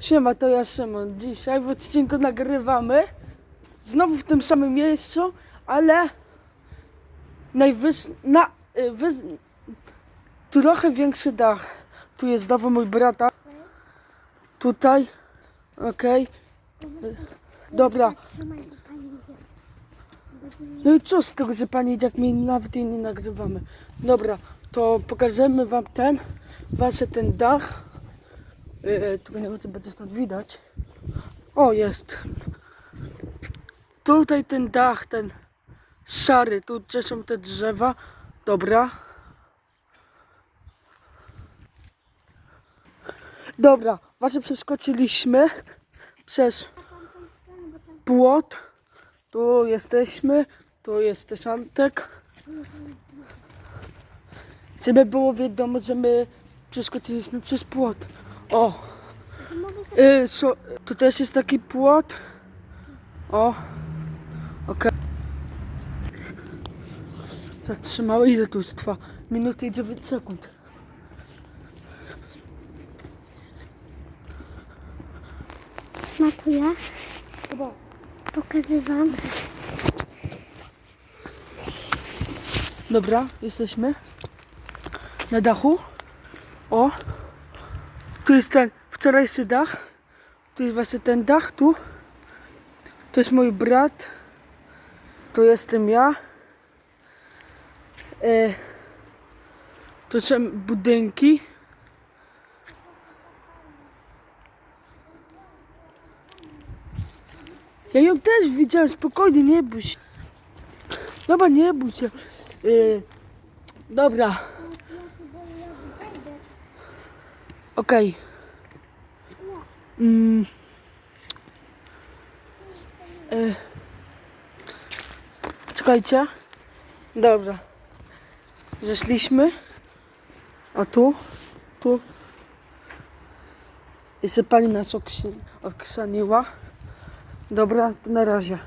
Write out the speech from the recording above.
Siema, to ja Szymon. Dzisiaj w odcinku nagrywamy znowu w tym samym miejscu, ale najwys... na... y, trochę większy dach. Tu jest znowu mój brata. Tutaj. Okej. Y, Dobra. No i co z tego, że pani jak my nawet jej nie nagrywamy. Dobra, to pokażemy wam ten, wasze ten dach. Yy, tylko nie wiem, będzie stąd widać. O, jest. Tutaj ten dach, ten szary, tu są te drzewa. Dobra. Dobra, właśnie przeskoczyliśmy przez płot. Tu jesteśmy, tu jest też Antek. Żeby było wiadomo, że my przeskoczyliśmy przez płot. O, y, so, tu też jest taki płot. O, okej. Zatrzymały, ile tu już trwa? Minuty i 9 sekund. smakuję. Chyba. Pokazywam. Dobra, jesteśmy na dachu. O, tu jest ten wczorajszy dach. Tu jest właśnie ten dach, tu. To jest mój brat. Tu jestem ja. E, to są budynki. Ja ją też widziałem, spokojnie, nie bój się. Dobra, nie bój się. Yy, dobra. Okej. Mm. Yy. Czekajcie. Dobra. Zeszliśmy. A tu? Tu. Jeszcze pani nas oksaniła. Dobra, to na razie.